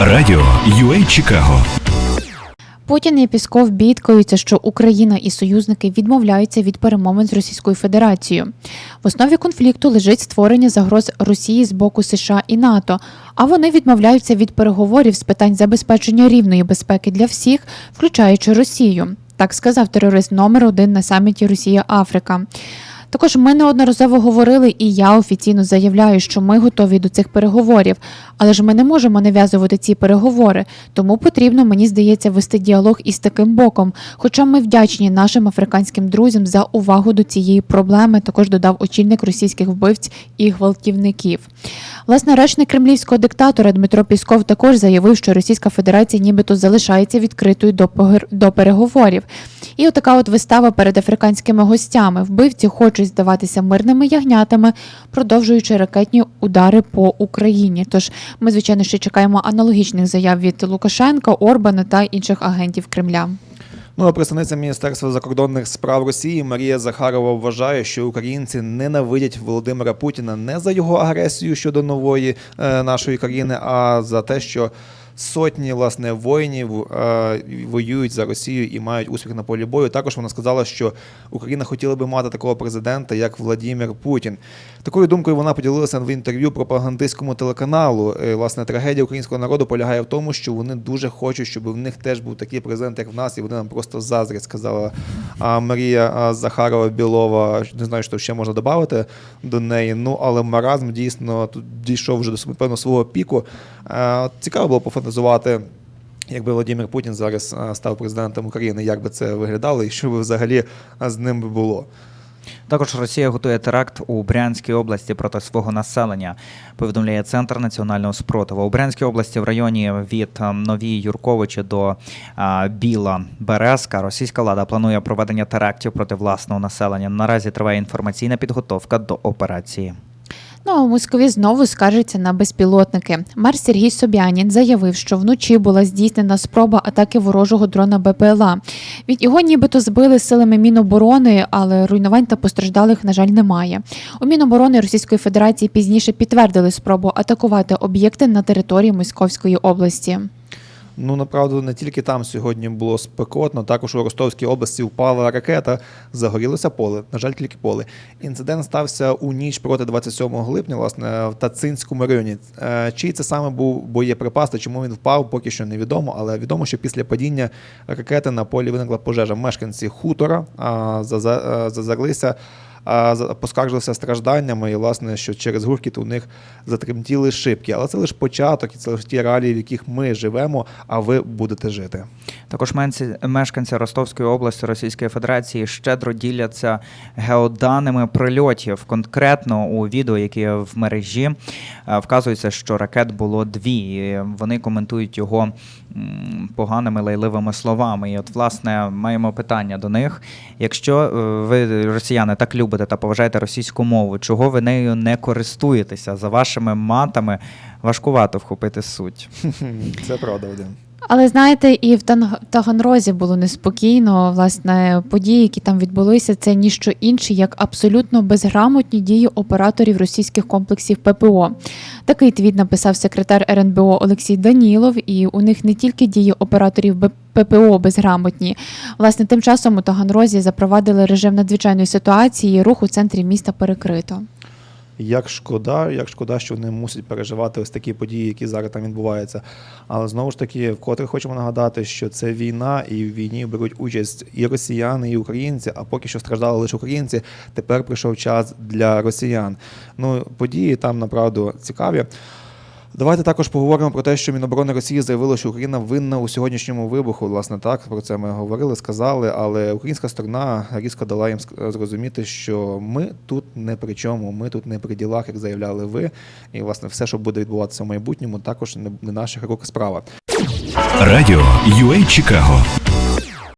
Радіо UA Чикаго Путін і Пісков бідкаються, що Україна і союзники відмовляються від перемовин з Російською Федерацією. В основі конфлікту лежить створення загроз Росії з боку США і НАТО, а вони відмовляються від переговорів з питань забезпечення рівної безпеки для всіх, включаючи Росію. Так сказав терорист номер один на саміті Росія-Африка. Також ми неодноразово говорили, і я офіційно заявляю, що ми готові до цих переговорів, але ж ми не можемо нав'язувати ці переговори, тому потрібно, мені здається, вести діалог із таким боком. Хоча ми вдячні нашим африканським друзям за увагу до цієї проблеми, також додав очільник російських вбивць і гвалтівників. Власне, речник кремлівського диктатора Дмитро Пісков також заявив, що Російська Федерація нібито залишається відкритою до до переговорів. І отака от вистава перед африканськими гостями. Вбивці хочуть здаватися мирними ягнятами, продовжуючи ракетні удари по Україні. Тож ми, звичайно, ще чекаємо аналогічних заяв від Лукашенка, Орбана та інших агентів Кремля. Ну, а представниця Міністерства закордонних справ Росії Марія Захарова вважає, що українці ненавидять Володимира Путіна не за його агресію щодо нової е, нашої країни, а за те, що сотні власне воїнів е, воюють за Росію і мають успіх на полі бою. Також вона сказала, що Україна хотіла би мати такого президента, як Владимир Путін. Такою думкою вона поділилася в інтерв'ю пропагандистському телеканалу. Е, Власне, трагедія українського народу полягає в тому, що вони дуже хочуть, щоб в них теж був такий президент, як в нас, і вони нам просто заздрять, сказала а, Марія Захарова Білова. Не знаю, що ще можна додати до неї. Ну але маразм дійсно тут дійшов вже до певно свого піку. Е, Цікаво було пофантазувати. Якби Володимир Путін зараз став президентом України, як би це виглядало, і що би взагалі з ним би було? Також Росія готує теракт у Брянській області проти свого населення. Повідомляє Центр національного спротиву. У Брянській області в районі від е, Новії Юрковичі до е, Біла Березка російська влада планує проведення терактів проти власного населення. Наразі триває інформаційна підготовка до операції. Ну в Москві знову скаржиться на безпілотники. Мер Сергій Собянін заявив, що вночі була здійснена спроба атаки ворожого дрона БПЛА. Від його нібито збили силами Міноборони, але руйнувань та постраждалих, на жаль, немає. У Міноборони Російської Федерації пізніше підтвердили спробу атакувати об'єкти на території Московської області. Ну, направду, не тільки там сьогодні було спекотно, також у Ростовській області впала ракета, загорілося поле. На жаль, тільки поле. Інцидент стався у ніч проти 27 липня, власне, в Тацинському районі. Е, Чий це саме був боєприпас та чому він впав, поки що невідомо. Але відомо, що після падіння ракети на полі виникла пожежа. Мешканці хутора а, заза- е, зазарлися. Поскаржилися стражданнями, і власне, що через гуркіт у них затремтіли шибки. Але це лише початок, і це лише ті реалії, в яких ми живемо, а ви будете жити. Також менці- мешканці Ростовської області Російської Федерації щедро діляться геоданими прильотів. Конкретно у відео, яке в мережі, е, вказується, що ракет було дві. І Вони коментують його поганими лайливими словами. І от, власне, маємо питання до них. Якщо е, ви, росіяни, так любите та поважаєте російську мову, чого ви нею не користуєтеся? За вашими матами важкувато вхопити суть. Це правда, Вадим. Але знаєте, і в Таганрозі було неспокійно. Власне, події, які там відбулися, це ніщо інше, як абсолютно безграмотні дії операторів російських комплексів ППО. Такий твіт написав секретар РНБО Олексій Данілов, і у них не тільки дії операторів ППО безграмотні. Власне, тим часом у Таганрозі запровадили режим надзвичайної ситуації. Рух у центрі міста перекрито. Як шкода, як шкода, що вони мусять переживати ось такі події, які зараз там відбуваються. Але знову ж таки, вкотре хочемо нагадати, що це війна, і в війні беруть участь і росіяни, і українці. А поки що страждали лише українці. Тепер прийшов час для росіян. Ну, події там направду цікаві. Давайте також поговоримо про те, що Міноборони Росії заявило, що Україна винна у сьогоднішньому вибуху. Власне, так про це ми говорили, сказали, але українська сторона різко дала їм зрозуміти, що ми тут не при чому, ми тут не при ділах, як заявляли ви. І власне все, що буде відбуватися в майбутньому, також не, наших рук справа. Радіо UA Чикаго